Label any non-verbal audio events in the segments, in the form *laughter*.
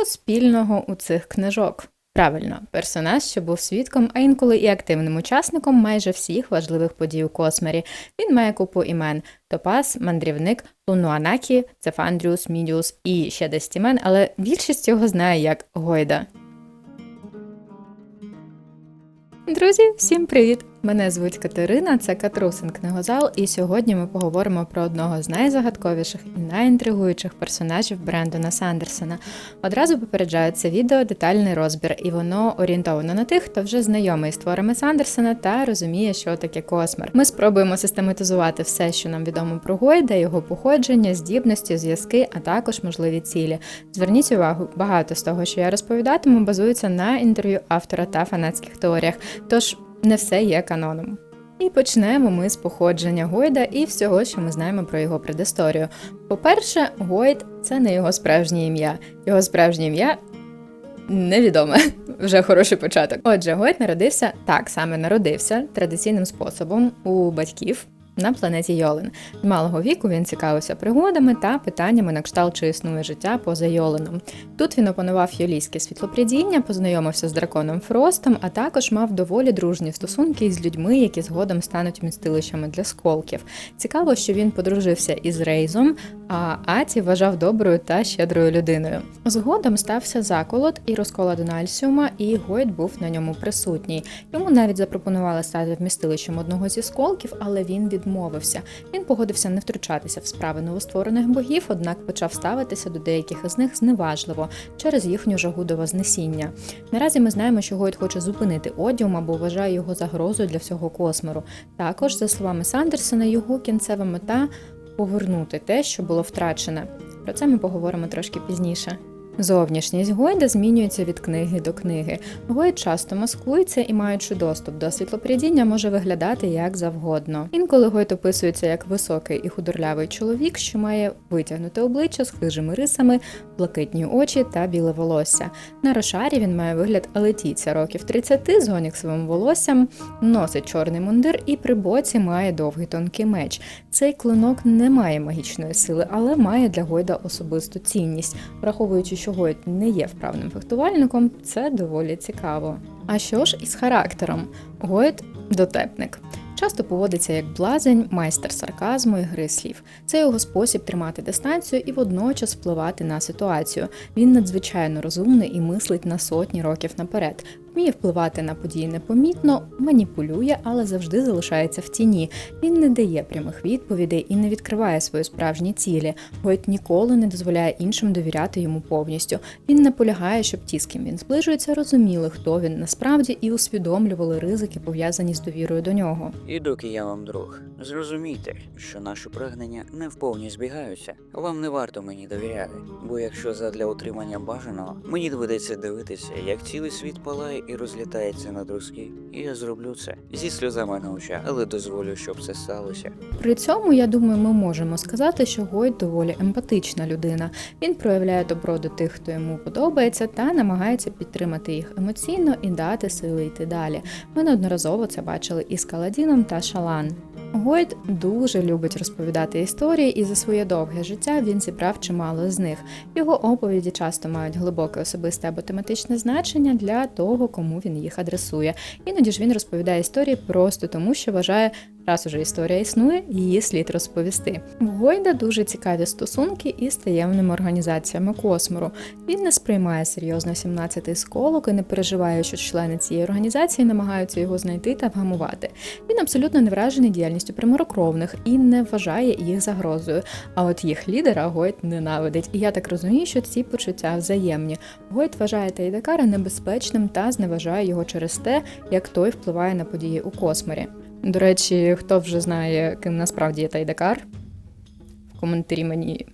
Що спільного у цих книжок? Правильно, персонаж, що був свідком, а інколи і активним учасником майже всіх важливих подій у Космері. Він має купу імен: Топас, мандрівник, Лунуанакі, Цефандріус, Мідіус і ще десь імен, але більшість його знає як Гойда. Друзі, всім привіт! Мене звуть Катерина, це Катрусин книгозал, і сьогодні ми поговоримо про одного з найзагадковіших і найінтригуючих персонажів Брендона Сандерсона. Одразу попереджаю це відео детальний розбір, і воно орієнтовано на тих, хто вже знайомий з творами Сандерсона та розуміє, що таке космер. Ми спробуємо систематизувати все, що нам відомо про Гойда, його походження, здібності, зв'язки, а також можливі цілі. Зверніть увагу, багато з того, що я розповідатиму, базується на інтерв'ю автора та фанатських теоріях. Тож не все є каноном. І почнемо ми з походження Гойда і всього, що ми знаємо про його предісторію. По-перше, Гойд це не його справжнє ім'я. Його справжнє ім'я невідоме. *laughs* Вже хороший початок. Отже, Гойд народився так саме народився традиційним способом у батьків. На планеті Йолен. З малого віку він цікавився пригодами та питаннями на кшталт, чи існує життя поза Йоленом. Тут він опанував йолійське світлопрядіння, познайомився з драконом Фростом, а також мав доволі дружні стосунки із людьми, які згодом стануть містилищами для сколків. Цікаво, що він подружився із Рейзом, а Аті вважав доброю та щедрою людиною. Згодом стався заколот і розколот Нальсіума, і Гойд був на ньому присутній. Йому навіть запропонували стати вмістилищем одного зі сколків, але він відмовився. Він погодився не втручатися в справи новостворених богів, однак почав ставитися до деяких із них зневажливо через їхню жагу до вознесіння. Наразі ми знаємо, що Гойд хоче зупинити одіум або вважає його загрозою для всього космору. Також, за словами Сандерсона, його кінцева мета повернути те, що було втрачене. Про це ми поговоримо трошки пізніше. Зовнішність Гойда змінюється від книги до книги. Гойд часто маскується і, маючи доступ до світлопрядіння, може виглядати як завгодно. Інколи Гойд описується як високий і худорлявий чоловік, що має витягнуте обличчя з хижими рисами, блакитні очі та біле волосся. На рошарі він має вигляд алетійця років 30 з гоніксовим волоссям, носить чорний мундир і при боці має довгий тонкий меч. Цей клинок не має магічної сили, але має для Гойда особисту цінність, враховуючи, що Гойд не є вправним фехтувальником, це доволі цікаво. А що ж із характером? Гойд дотепник. Часто поводиться як блазень, майстер сарказму і гри слів. Це його спосіб тримати дистанцію і водночас впливати на ситуацію. Він надзвичайно розумний і мислить на сотні років наперед. Вміє впливати на події непомітно, маніпулює, але завжди залишається в тіні. Він не дає прямих відповідей і не відкриває свої справжні цілі. Гойт ніколи не дозволяє іншим довіряти йому повністю. Він наполягає, щоб ті, з ким він зближується, розуміли, хто він насправді, і усвідомлювали ризики, пов'язані з довірою до нього. І доки я вам друг, зрозумійте, що наші прагнення не вповні збігаються. Вам не варто мені довіряти, бо якщо задля утримання бажаного мені доведеться дивитися, як цілий світ палає і розлітається на друзки, і я зроблю це зі сльозами на очах, але дозволю, щоб це сталося. При цьому, я думаю, ми можемо сказати, що Гойд доволі емпатична людина. Він проявляє добро до тих, хто йому подобається, та намагається підтримати їх емоційно і дати сили йти далі. Ми неодноразово це бачили із Каладіном та Шалан. Гойд дуже любить розповідати історії, і за своє довге життя він зібрав чимало з них. Його оповіді часто мають глибоке особисте або тематичне значення для того, кому він їх адресує. Іноді ж він розповідає історії просто тому, що вважає, раз уже історія існує, її слід розповісти. В Гойда дуже цікаві стосунки із таємними організаціями космору. Він не сприймає серйозно 17-й сколок і не переживає, що члени цієї організації намагаються його знайти та вгамувати. Він абсолютно не вражений діяльністю примирокровних і не вважає їх загрозою. А от їх лідера Гойд ненавидить. І я так розумію, що ці почуття взаємні. Гойд вважає Тейдакара небезпечним та зневажає його через те, як той впливає на події у косморі. До речі, хто вже знає, ким насправді є Тайдакар, в коментарі мені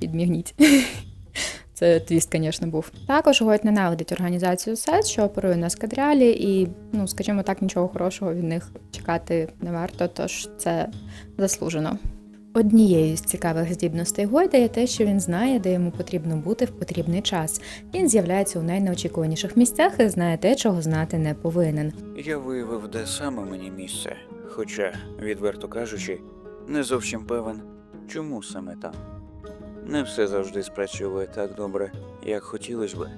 підмігніть. *laughs* Це твіст, звісно, був. Також Гойт ненавидить організацію СЕС, що оперує на скадрялі, і, ну, скажімо так, нічого хорошого від них чекати не варто, тож це заслужено. Однією з цікавих здібностей Гойда є те, що він знає, де йому потрібно бути в потрібний час. Він з'являється у найнеочікуваніших місцях і знає те, чого знати не повинен. Я виявив, де саме мені місце, хоча, відверто кажучи, не зовсім певен, чому саме там. не все завжди спрацьовує так добре, як хотілося би.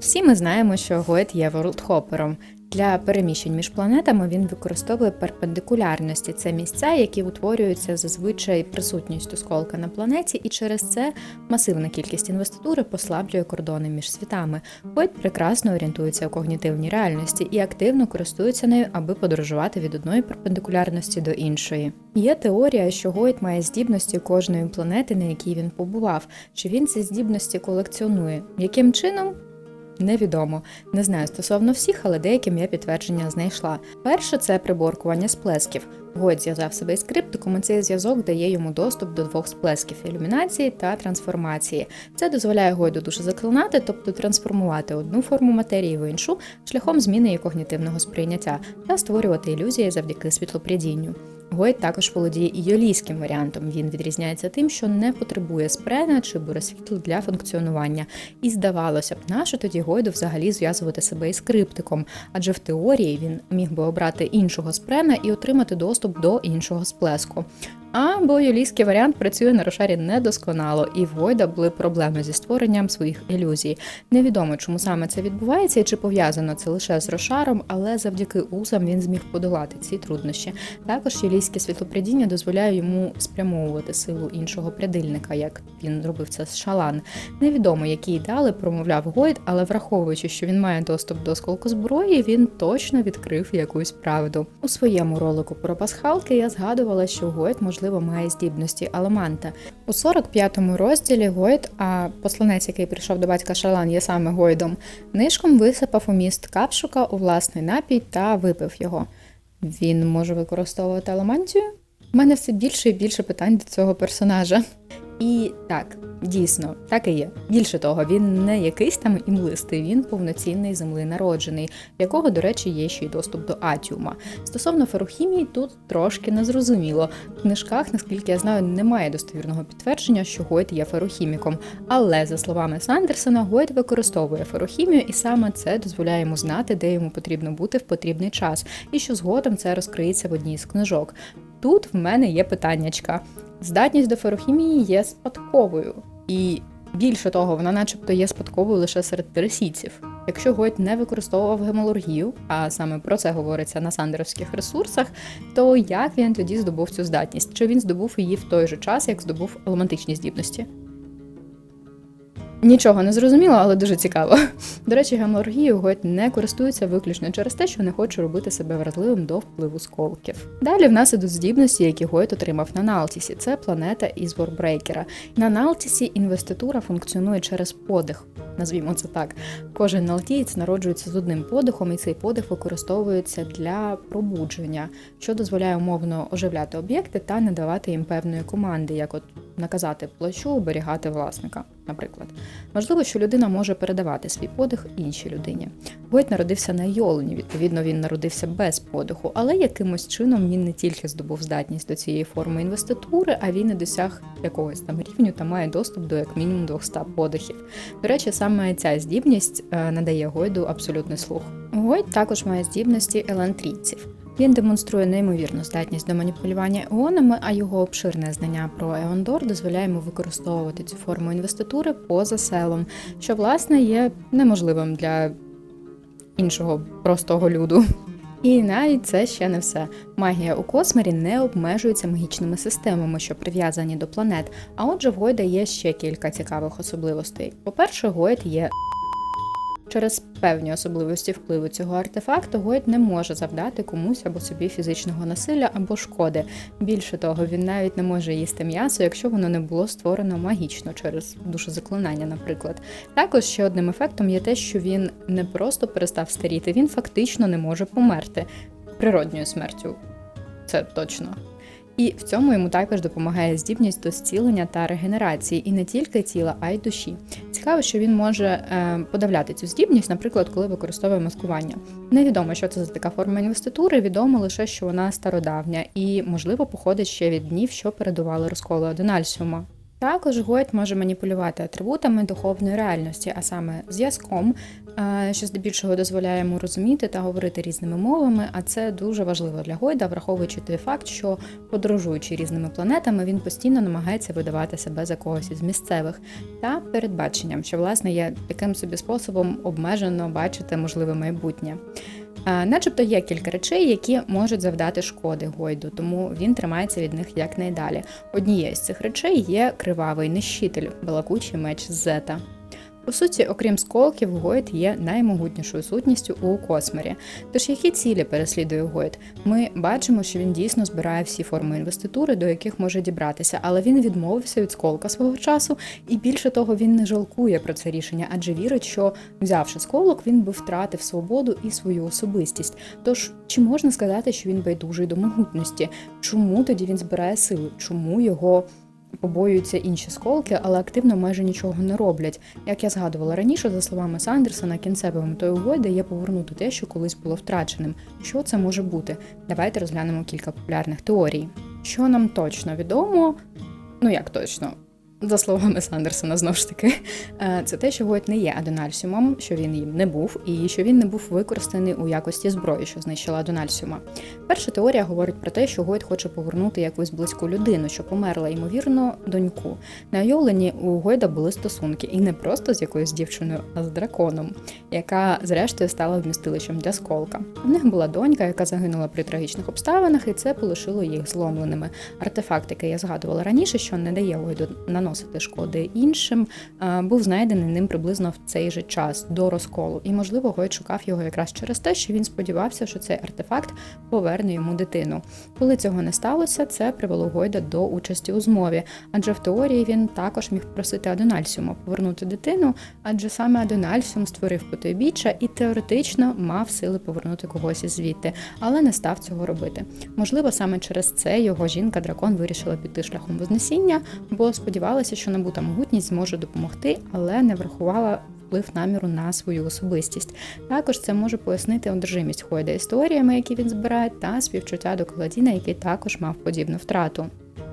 Всі ми знаємо, що Гойд є ворлдхопером. Для переміщень між планетами він використовує перпендикулярності. Це місця, які утворюються зазвичай присутністю сколка на планеті, і через це масивна кількість інвеститури послаблює кордони між світами. Гойд прекрасно орієнтується у когнітивній реальності і активно користується нею, аби подорожувати від одної перпендикулярності до іншої. Є теорія, що Гойд має здібності кожної планети, на якій він побував. Чи він ці здібності колекціонує? Яким чином? Невідомо. Не знаю стосовно всіх, але деяким я підтвердження знайшла. Перше це приборкування сплесків. Гойд зв'язав себе із криптиком, і цей зв'язок дає йому доступ до двох сплесків ілюмінації та трансформації. Це дозволяє Гойду дуже заклинати, тобто трансформувати одну форму матерії в іншу шляхом зміни її когнітивного сприйняття та створювати ілюзії завдяки світлопрядінню. Гойд також володіє і варіантом. Він відрізняється тим, що не потребує спрена чи буросвітл для функціонування. І здавалося б, нащо тоді Гойду взагалі зв'язувати себе із криптиком, адже в теорії він міг би обрати іншого спрена і отримати доступ до іншого сплеску. Або юлійський варіант працює на рошарі недосконало, і в Гойда були проблеми зі створенням своїх ілюзій. Невідомо, чому саме це відбувається і чи пов'язано це лише з рошаром, але завдяки узам він зміг подолати ці труднощі. Також юлійське світлопрядіння дозволяє йому спрямовувати силу іншого прядильника, як він робив це з шалан. Невідомо, які ідеали промовляв Гойд, але враховуючи, що він має доступ до сколку зброї, він точно відкрив якусь правду. У своєму ролику про пасхалки я згадувала, що Гойд, можливо, має здібності Аламанта. У 45-му розділі Гойд, а посланець, який прийшов до батька Шалан, є саме Гойдом, нишком висипав у міст капшука у власний напій та випив його. Він може використовувати аламантію? У мене все більше і більше питань до цього персонажа. І так, дійсно, так і є. Більше того, він не якийсь там імлистий, він повноцінний земленароджений, в якого, до речі, є ще й доступ до атіума. Стосовно ферохімії, тут трошки незрозуміло. В книжках, наскільки я знаю, немає достовірного підтвердження, що Гойд є ферохіміком. Але за словами Сандерсона, Гойд використовує ферохімію, і саме це дозволяє йому знати, де йому потрібно бути в потрібний час, і що згодом це розкриється в одній з книжок. Тут в мене є питаннячка. Здатність до ферохімії є спадковою, і більше того, вона, начебто, є спадковою лише серед пересійців. Якщо Гойд не використовував гемалургію, а саме про це говориться на сандеровських ресурсах, то як він тоді здобув цю здатність? Чи він здобув її в той же час, як здобув елементичні здібності? Нічого не зрозуміло, але дуже цікаво. *laughs* До речі, гемалургією Гойд не користується виключно через те, що не хоче робити себе вразливим до впливу сколків. Далі в нас ідуть здібності, які Гойд отримав на Налтісі. Це планета із Ворбрейкера. На Налтісі інвеститура функціонує через подих. Назвімо це так. Кожен налтієць народжується з одним подихом, і цей подих використовується для пробудження, що дозволяє умовно оживляти об'єкти та не давати їм певної команди, як от наказати плащу оберігати власника, наприклад. Можливо, що людина може передавати свій подих іншій людині. Гойд народився на Йолені, відповідно, він народився без подиху, але якимось чином він не тільки здобув здатність до цієї форми інвеститури, а він і досяг якогось там рівню та має доступ до як мінімум 200 подихів. До речі, саме ця здібність е, надає Гойду абсолютний слух. Гойд також має здібності елантрійців. Він демонструє неймовірну здатність до маніпулювання еонами, а його обширне знання про Еондор дозволяє йому використовувати цю форму інвеститури поза селом, що власне є неможливим для іншого простого люду. І навіть це ще не все. Магія у космері не обмежується магічними системами, що прив'язані до планет. А отже, в Гойда є ще кілька цікавих особливостей. По-перше, Гойд є Через певні особливості впливу цього артефакту Гойд не може завдати комусь або собі фізичного насилля або шкоди. Більше того, він навіть не може їсти м'ясо, якщо воно не було створено магічно через душезаклинання, наприклад. Також ще одним ефектом є те, що він не просто перестав старіти, він фактично не може померти природньою смертю. Це точно. І в цьому йому також допомагає здібність до зцілення та регенерації, і не тільки тіла, а й душі. Цікаво, що він може е, подавляти цю здібність, наприклад, коли використовує маскування. Невідомо, що це за така форма інвеститури, відомо лише, що вона стародавня і, можливо, походить ще від днів, що передували розколу Аденальсіума. Також Гойд може маніпулювати атрибутами духовної реальності, а саме зв'язком, е, що здебільшого дозволяє йому розуміти та говорити різними мовами. А це дуже важливо для Гойда, враховуючи той факт, що подорожуючи різними планетами, він постійно намагається видавати себе за когось із місцевих та передбаченням, що власне є таким собі способом обмежено бачити можливе майбутнє. Е, Начебто є кілька речей, які можуть завдати шкоди Гойду, тому він тримається від них якнайдалі. Однією з цих речей є кривавий нищитель, балакучий меч Зета. По суті, окрім сколків, Гойд є наймогутнішою сутністю у космері. Тож які цілі переслідує Гойд? Ми бачимо, що він дійсно збирає всі форми інвеститури, до яких може дібратися, але він відмовився від сколка свого часу, і більше того, він не жалкує про це рішення, адже вірить, що взявши сколок, він би втратив свободу і свою особистість. Тож чи можна сказати, що він байдужий до могутності? Чому тоді він збирає сили? Чому його побоюються інші сколки, але активно майже нічого не роблять? Як я згадувала раніше, за словами Сандерсона, кінцевою метою угоди є повернути те, що колись було втраченим. Що це може бути? Давайте розглянемо кілька популярних теорій. Що нам точно відомо? Ну як точно? За словами Сандерсона, знову ж таки, е, це те, що Гойд не є Адональсіумом, що він їм не був, і що він не був використаний у якості зброї, що знищила Адональсіума. Перша теорія говорить про те, що Гойд хоче повернути якусь близьку людину, що померла, ймовірно, доньку. На уявленні у Гойда були стосунки, і не просто з якоюсь дівчиною, а з драконом, яка зрештою стала вмістилищем для сколка. У них була донька, яка загинула при трагічних обставинах, і це полишило їх зломленими. Артефакт, який я згадувала раніше, що не дає Гойду наносити шкоди іншим, е, був знайдений ним приблизно в цей же час до розколу. І можливо, Гойд шукав його якраз через те, що він сподівався, що цей артефакт поверне йому дитину. Коли цього не сталося, це привело Гойда до участі у змові, адже в теорії він також міг просити Адональсіума повернути дитину, адже саме Адональсіум створив потойбіччя і теоретично мав сили повернути когось із звідти, але не став цього робити. Можливо, саме через це його жінка дракон вирішила піти шляхом вознесіння, бо сподівалася, що набута могутність зможе допомогти, але не врахувала. Вплив наміру на свою особистість. Також це може пояснити одержимість Хойда історіями, які він збирає, та співчуття до Каладіна, який також мав подібну втрату.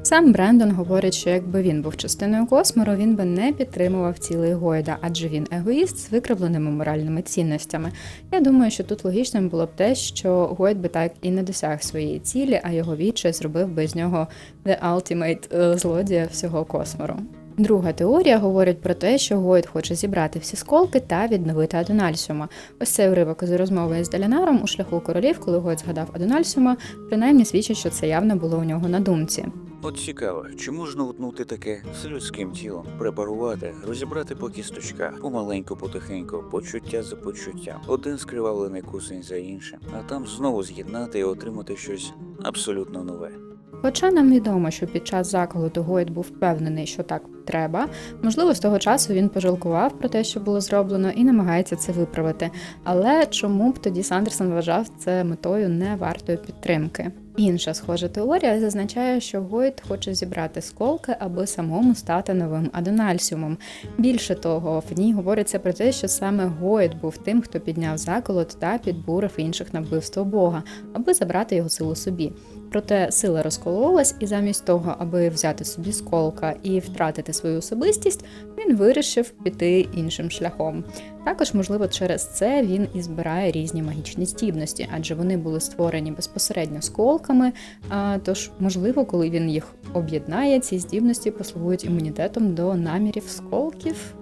Сам Брендон говорить, що якби він був частиною космору, він би не підтримував цілий Гойда, адже він егоїст з викривленими моральними цінностями. Я думаю, що тут логічним було б те, що Гойд би так і не досяг своєї цілі, а його відчай зробив би з нього the ultimate е, злодія всього космору. Друга теорія говорить про те, що Гойд хоче зібрати всі сколки та відновити Адональсіума. Ось цей уривок із розмови із Делянаром у шляху королів, коли Гойд згадав Адональсіума, принаймні свідчить, що це явно було у нього на думці. От цікаво, чи можна утнути таке з людським тілом, препарувати, розібрати по кісточках, помаленьку, потихеньку, почуття за почуттям, один скривавлений кусень за іншим, а там знову з'єднати і отримати щось абсолютно нове. Хоча нам відомо, що під час заколоту Гойд був впевнений, що так треба, можливо, з того часу він пожалкував про те, що було зроблено, і намагається це виправити. Але чому б тоді Сандерсон вважав це метою не вартою підтримки? Інша схожа теорія зазначає, що Гойд хоче зібрати сколки, аби самому стати новим Адональсіумом. Більше того, в ній говориться про те, що саме Гойд був тим, хто підняв заколот та підбурив інших на вбивство Бога, аби забрати його силу собі. Проте сила розкололась, і замість того, аби взяти собі сколка і втратити свою особистість, він вирішив піти іншим шляхом. Також, можливо, через це він і збирає різні магічні здібності, адже вони були створені безпосередньо сколками. А тож, можливо, коли він їх об'єднає, ці здібності послугують імунітетом до намірів сколків.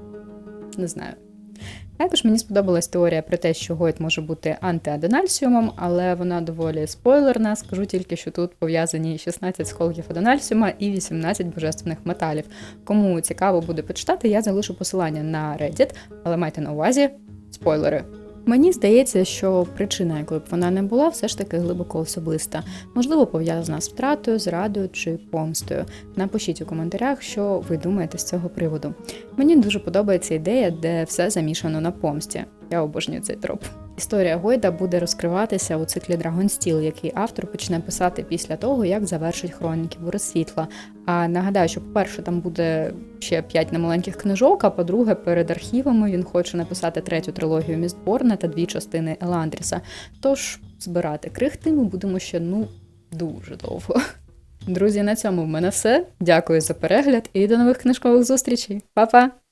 Не знаю. Також мені сподобалась теорія про те, що Гойт може бути антиаденальсіумом, але вона доволі спойлерна. Скажу тільки, що тут пов'язані 16 сколків адональсіума і 18 божественних металів. Кому цікаво буде почитати, я залишу посилання на Reddit, але майте на увазі спойлери. Мені здається, що причина, якою б вона не була, все ж таки глибоко особиста, можливо, пов'язана з втратою, зрадою чи помстою. Напишіть у коментарях, що ви думаєте з цього приводу. Мені дуже подобається ідея, де все замішано на помсті. Я обожнюю цей троп. Історія Гойда буде розкриватися у циклі Драгонстіл, який автор почне писати після того, як завершить хроніки Бури світла. А нагадаю, що по-перше, там буде ще п'ять немаленьких книжок, а по-друге, перед архівами він хоче написати третю трилогію Містборна та дві частини Еландріса. Тож збирати крихти ми будемо ще ну дуже довго. Друзі, на цьому в мене все. Дякую за перегляд і до нових книжкових зустрічей. Па-па!